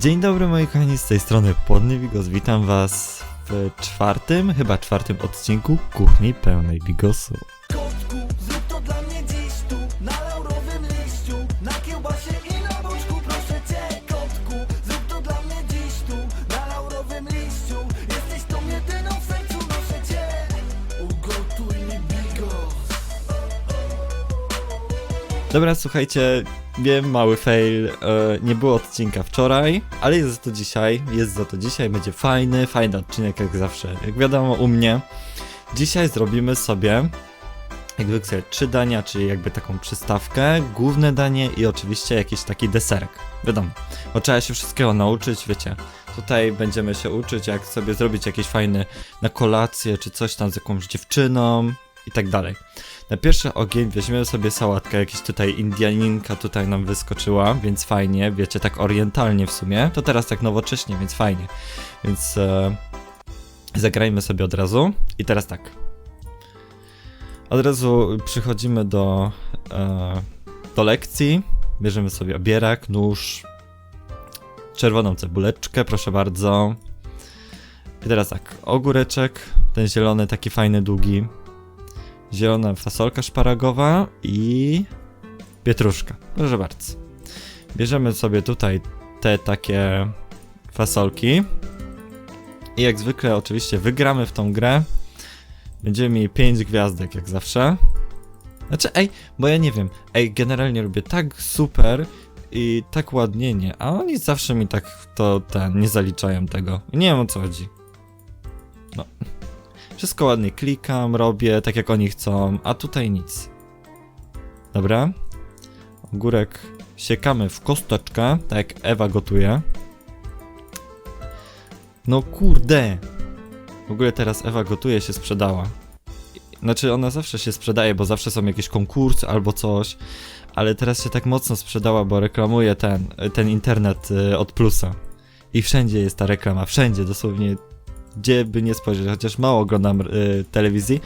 Dzień dobry moi kochani, z tej strony Płodny Bigos. Witam was w czwartym, chyba czwartym odcinku Kuchni Pełnej Bigosu. Dobra, słuchajcie, wiem, mały fail, e, nie było odcinka wczoraj, ale jest za to dzisiaj, jest za to dzisiaj, będzie fajny, fajny odcinek jak zawsze. Jak wiadomo u mnie, dzisiaj zrobimy sobie jak zwykle trzy dania, czyli jakby taką przystawkę, główne danie i oczywiście jakiś taki deserek. Wiadomo, bo trzeba się wszystkiego nauczyć, wiecie. Tutaj będziemy się uczyć, jak sobie zrobić jakiś fajny na kolację, czy coś tam z jakąś dziewczyną i tak dalej. Na pierwszy ogień weźmiemy sobie sałatkę, jakiś tutaj Indianinka tutaj nam wyskoczyła, więc fajnie, wiecie, tak orientalnie w sumie. To teraz tak nowocześnie, więc fajnie. Więc e, zagrajmy sobie od razu. I teraz tak. Od razu przychodzimy do, e, do lekcji. Bierzemy sobie obierak, nóż, czerwoną cebuleczkę, proszę bardzo. I teraz tak, ogóreczek, ten zielony, taki fajny, długi. Zielona fasolka szparagowa i pietruszka. Proszę bardzo. Bierzemy sobie tutaj te takie fasolki. I jak zwykle oczywiście wygramy w tą grę. Będziemy mieli 5 gwiazdek jak zawsze. Znaczy, ej, bo ja nie wiem. Ej, generalnie robię tak super i tak ładnie nie, a oni zawsze mi tak to ten, nie zaliczają tego. Nie wiem o co chodzi. No. Wszystko ładnie klikam, robię tak jak oni chcą, a tutaj nic. Dobra. Ogórek siekamy w kosteczkę, tak jak Ewa gotuje. No kurde. W ogóle teraz Ewa gotuje się sprzedała. Znaczy ona zawsze się sprzedaje, bo zawsze są jakieś konkursy albo coś, ale teraz się tak mocno sprzedała, bo reklamuje ten, ten internet y, od plusa. I wszędzie jest ta reklama, wszędzie, dosłownie gdzie by nie spojrzeć, chociaż mało oglądam y, telewizji,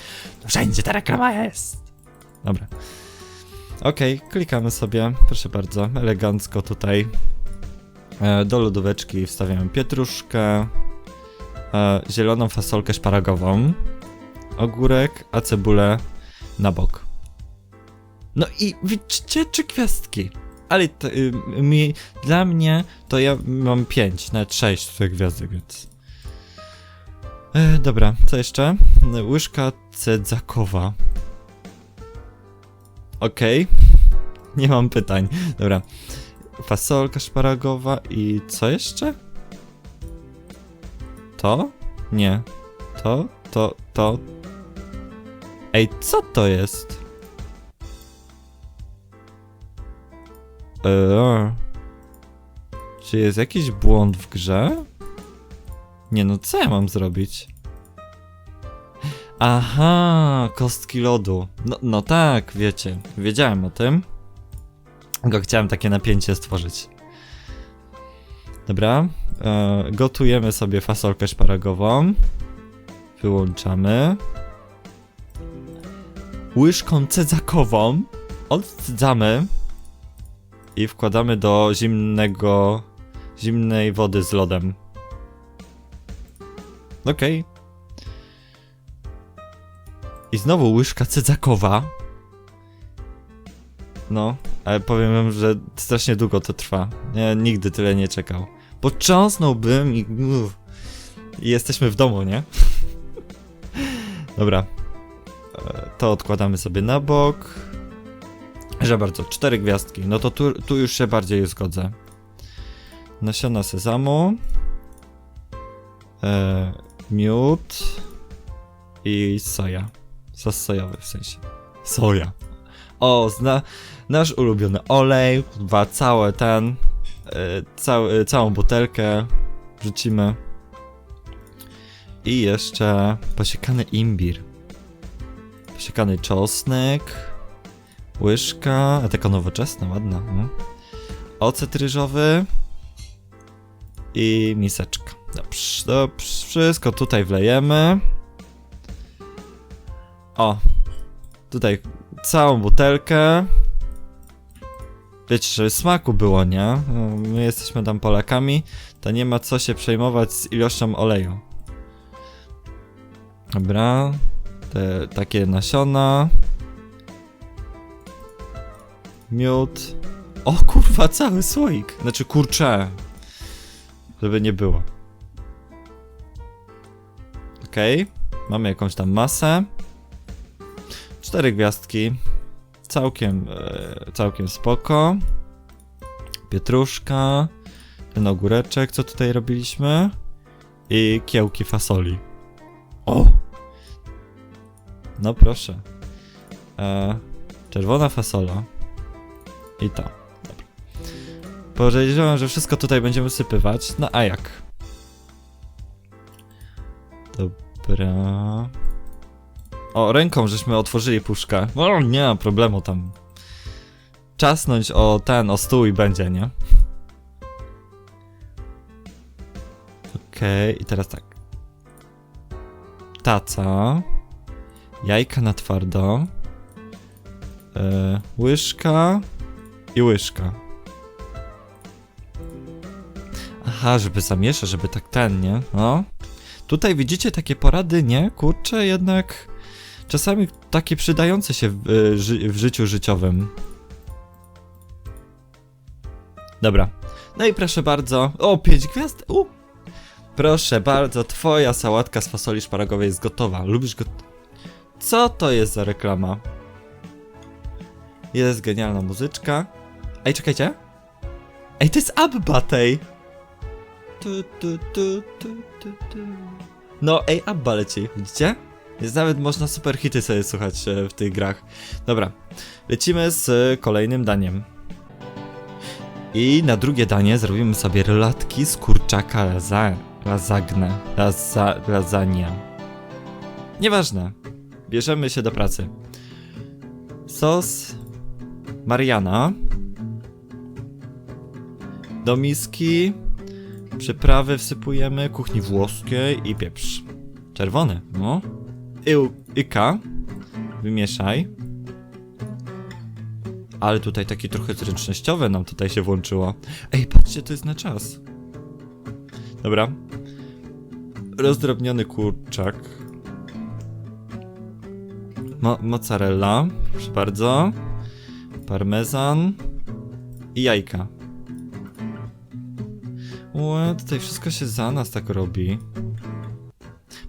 wszędzie ta reklama jest. Dobra. Okej, klikamy sobie, proszę bardzo, elegancko tutaj. E, do lodóweczki wstawiamy pietruszkę, e, zieloną fasolkę szparagową, ogórek, a cebulę na bok. No i widzicie, czy gwiazdki? Ale to, y, mi, dla mnie to ja mam 5, nawet 6 tych gwiazdek, więc... E, dobra, co jeszcze? Łyżka cedzakowa. Okej. Nie mam pytań. Dobra. Fasolka szparagowa i co jeszcze? To? Nie. To? To? To? Ej, co to jest? Eee. Czy jest jakiś błąd w grze? Nie no, co ja mam zrobić? Aha, kostki lodu. No, no tak, wiecie, wiedziałem o tym. Tylko chciałem takie napięcie stworzyć. Dobra, e, gotujemy sobie fasolkę szparagową. Wyłączamy. Łyżką cedzakową odcedzamy i wkładamy do zimnego, zimnej wody z lodem. Okej. I znowu łyżka cedzakowa. No, ale powiem wam, że strasznie długo to trwa. Ja nigdy tyle nie czekał. Począsnąłbym i... Uff. I jesteśmy w domu, nie? Dobra. E, To odkładamy sobie na bok. Że bardzo, cztery gwiazdki. No to tu, tu już się bardziej zgodzę. Nasiona sezamu. E, miód i soja. Sos sojowy w sensie. Soja. O, zna, nasz ulubiony olej, dwa całe ten, e, cały, całą butelkę wrzucimy. I jeszcze posiekany imbir. Posiekany czosnek. Łyżka, a taka nowoczesna, ładna. No. Ocet ryżowy. I miseczka. Dobrze, dobrze, wszystko tutaj wlejemy. O, tutaj całą butelkę. wiecie, żeby smaku było, nie? No, My jesteśmy tam Polakami, to nie ma co się przejmować z ilością oleju. Dobra, te takie nasiona. Miód. O kurwa, cały słoik. Znaczy kurcze. Żeby nie było. Okej, mamy jakąś tam masę. Cztery gwiazdki. Całkiem, e, całkiem spoko. Pietruszka. Ten ogóreczek, co tutaj robiliśmy. I kiełki fasoli. O! No proszę. E, czerwona fasola. I to. Dobra. Powiedziałem, że wszystko tutaj będziemy sypywać. No a jak? Dobra. O, ręką żeśmy otworzyli puszkę. O, nie ma problemu tam. Czasnąć o ten, o stół i będzie, nie? Okej, i teraz tak. Taca. Jajka na twardo. E, łyżka. I łyżka. Aha, żeby zamieszać, żeby tak ten, nie? No. Tutaj widzicie takie porady, nie? Kurczę, jednak czasami takie przydające się w, ży w życiu życiowym. Dobra. No i proszę bardzo. O, pięć gwiazd. U. Proszę bardzo, twoja sałatka z fasoli szparagowej jest gotowa. Lubisz go... Co to jest za reklama? Jest genialna muzyczka. Ej, czekajcie. Ej, to jest Abba tej. Tu, tu, tu, tu, tu, tu. No, ej, Abba leci, widzicie? Więc nawet można super hity sobie słuchać e, w tych grach. Dobra, lecimy z kolejnym daniem. I na drugie danie zrobimy sobie relatki z kurczaka laza, lasagne, laza, lasagna. Nieważne, bierzemy się do pracy. Sos Mariana. Do miski przyprawy wsypujemy, kuchni włoskiej i pieprz. Czerwony, no. Ił, Ika. Wymieszaj. Ale tutaj takie trochę zręcznościowe nam tutaj się włączyło. Ej, patrzcie, to jest na czas. Dobra. Rozdrobniony kurczak. Mo mozzarella, proszę bardzo. Parmezan. I jajka. Ue, tutaj wszystko się za nas tak robi.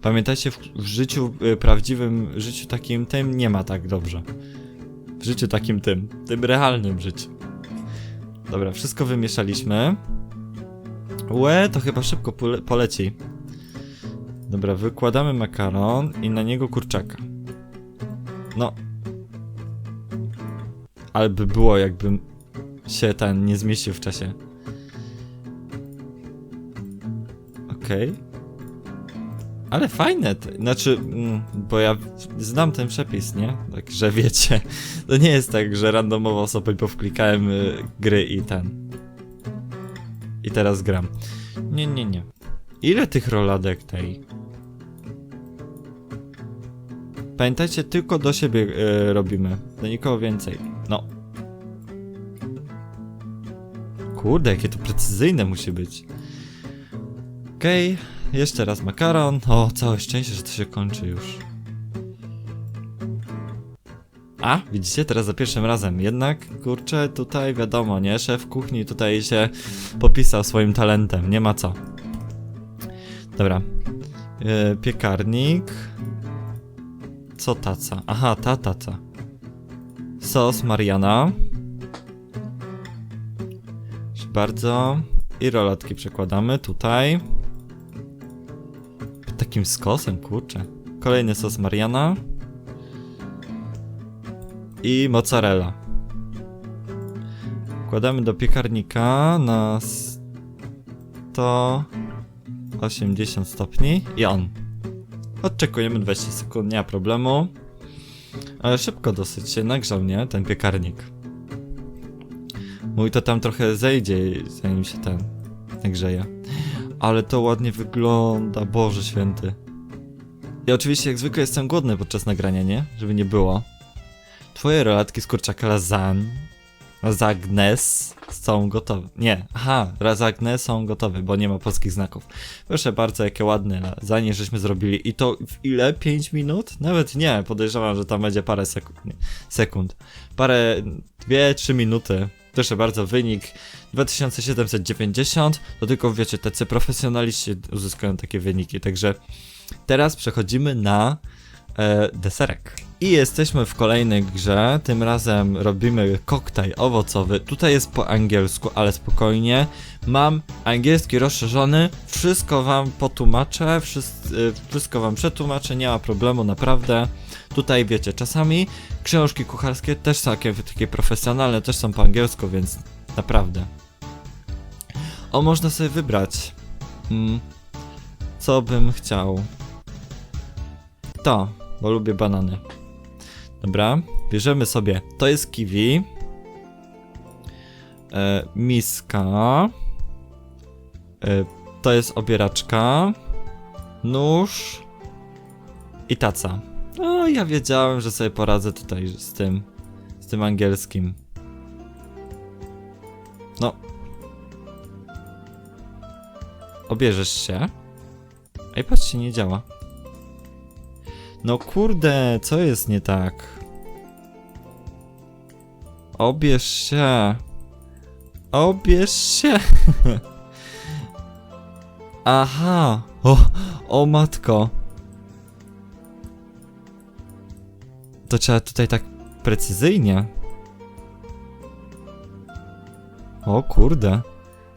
Pamiętajcie, w, w życiu y, prawdziwym, życiu takim tym nie ma tak dobrze. W życiu takim tym, tym realnym życiu. Dobra, wszystko wymieszaliśmy. Łe, to chyba szybko pole poleci. Dobra, wykładamy makaron i na niego kurczaka. No. Ale by było, jakbym się ten nie zmieścił w czasie. Okej. Ale fajne, t- znaczy, mm, bo ja znam ten przepis, nie? Także wiecie, to nie jest tak, że randomowo sobie powklikałem y, gry i ten. I teraz gram. Nie, nie, nie. Ile tych roladek tej? Pamiętajcie, tylko do siebie y, robimy. Do nikogo więcej. No. Kurde, jakie to precyzyjne musi być. Okej, jeszcze raz makaron. O, całe szczęście, że to się kończy już. A, widzicie, teraz za pierwszym razem. Jednak, kurczę, tutaj wiadomo, nie? Szef kuchni tutaj się popisał swoim talentem, nie ma co. Dobra. Yy, piekarnik. Co taca? Aha, ta taca. Sos Mariana. Proszę bardzo. I rolatki przekładamy tutaj. Takim skosem, kurczę. Kolejny sos Mariana. I mozzarella. Wkładamy do piekarnika na 180 stopni i on. Odczekujemy 20 sekund, nie ma problemu. Ale szybko dosyć się nagrzał, nie? Ten piekarnik. Mój to tam trochę zejdzie, zanim się ten nagrzeje. Ale to ładnie wygląda, Boże święty. I oczywiście jak zwykle jestem głodny podczas nagrania, nie? Żeby nie było. Twoje relatki z kurczaka lasagne. Razagnes są gotowe. Nie, aha, Razagnes są gotowe, bo nie ma polskich znaków. Proszę bardzo, jakie ładne lasagne żeśmy zrobili. I to w ile? 5 minut? Nawet nie, podejrzewam, że tam będzie parę sekund. Sekund. Parę, 2-3 minuty. Proszę bardzo, wynik 2790. To tylko wiecie, tacy profesjonaliści uzyskują takie wyniki. Także teraz przechodzimy na e, deserek. I jesteśmy w kolejnej grze. Tym razem robimy koktajl owocowy. Tutaj jest po angielsku, ale spokojnie. Mam angielski rozszerzony. Wszystko wam potłumaczę. Wszystko, wszystko wam przetłumaczę. Nie ma problemu, naprawdę. Tutaj wiecie, czasami książki kucharskie też są takie, takie profesjonalne, też są po angielsku, więc naprawdę. O, można sobie wybrać. Mm, co bym chciał? To, bo lubię banany. Dobra, bierzemy sobie. To jest kiwi. E, miska. E, to jest obieraczka. Nóż. I taca. No, ja wiedziałem, że sobie poradzę tutaj z tym. Z tym angielskim. No. Obierzesz się. Ej, patrzcie, nie działa. No kurde, co jest nie tak? Obierz się. Obierz się. Aha. O, o matko. To trzeba tutaj tak precyzyjnie. O kurde.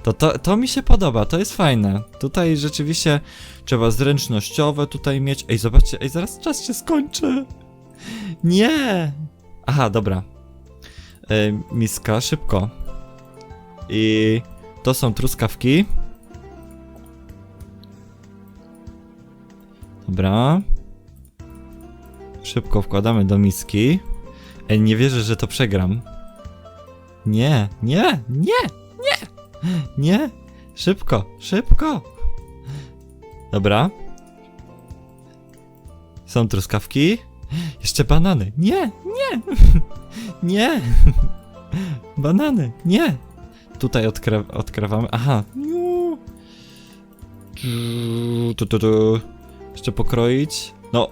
To, to, to mi się podoba, to jest fajne. Tutaj rzeczywiście trzeba zręcznościowe tutaj mieć. Ej, zobaczcie, ej, zaraz czas się skończy. Nie! Aha, dobra. E, miska, szybko. I to są truskawki. Dobra. Szybko wkładamy do miski. Ej, nie wierzę, że to przegram. Nie, nie, nie, nie, nie. Szybko, szybko. Dobra. Są truskawki. Jeszcze banany. Nie, nie, nie. Banany, nie. Tutaj odkra odkrawamy. Aha. Tu, tu, tu. Jeszcze pokroić. No.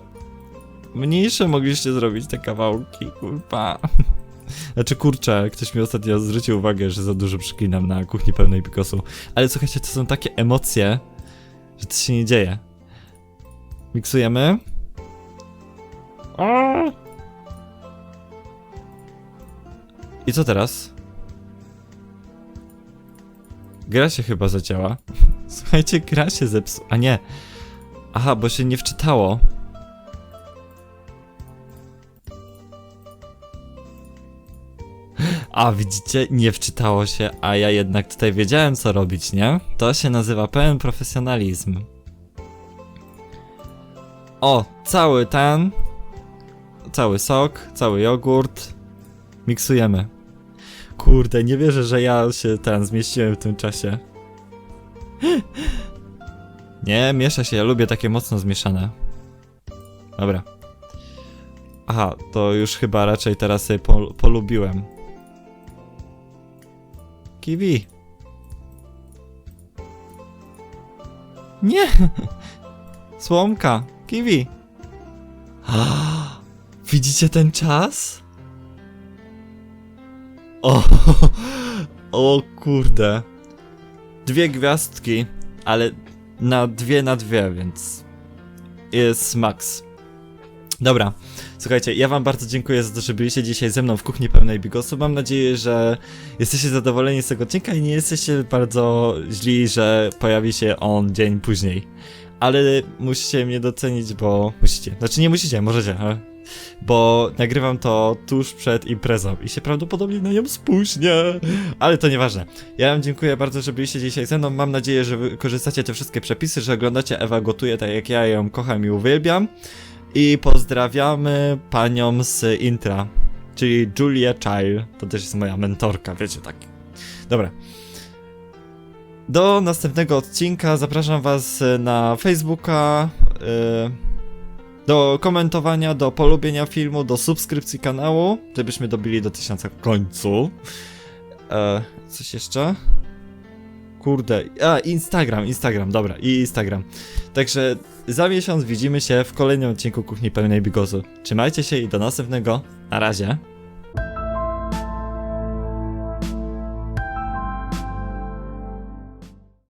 Mniejsze mogliście zrobić te kawałki, kurwa. Znaczy kurczę, ktoś mi ostatnio zwrócił uwagę, że za dużo przyklinam na kuchni pełnej pikosu. Ale słuchajcie, to są takie emocje, że to się nie dzieje. Miksujemy. I co teraz? Gra się chyba zacięła. Słuchajcie, gra się zepsuła. A nie. Aha, bo się nie wczytało. A widzicie, nie wczytało się, a ja jednak tutaj wiedziałem co robić, nie? To się nazywa pełen profesjonalizm. O, cały ten, cały sok, cały jogurt, miksujemy. Kurde, nie wierzę, że ja się ten zmieściłem w tym czasie. Nie, miesza się, ja lubię takie mocno zmieszane. Dobra. Aha, to już chyba raczej teraz sobie pol polubiłem. Kiwi. Nie! Słomka. Kiwi. Widzicie ten czas? O, o kurde. Dwie gwiazdki, ale na dwie na dwie, więc jest max. Dobra, słuchajcie, ja wam bardzo dziękuję za to, że byliście dzisiaj ze mną w kuchni pełnej bigosu. Mam nadzieję, że jesteście zadowoleni z tego odcinka i nie jesteście bardzo źli, że pojawi się on dzień później. Ale musicie mnie docenić, bo musicie. Znaczy nie musicie, możecie, ale... Bo nagrywam to tuż przed imprezą i się prawdopodobnie na nią spóźnię. Ale to nieważne. Ja wam dziękuję bardzo, że byliście dzisiaj ze mną. Mam nadzieję, że wykorzystacie te wszystkie przepisy, że oglądacie Ewa Gotuje tak jak ja ją kocham i uwielbiam. I pozdrawiamy panią z intra, czyli Julia Child. To też jest moja mentorka, wiecie, tak. Dobra. Do następnego odcinka zapraszam was na Facebooka, yy, do komentowania, do polubienia filmu, do subskrypcji kanału, żebyśmy dobili do tysiąca w końcu. E, coś jeszcze? Kurde, a Instagram, Instagram, dobra, i Instagram. Także za miesiąc widzimy się w kolejnym odcinku Kuchni Pełnej Bigozu. Trzymajcie się i do następnego. Na razie.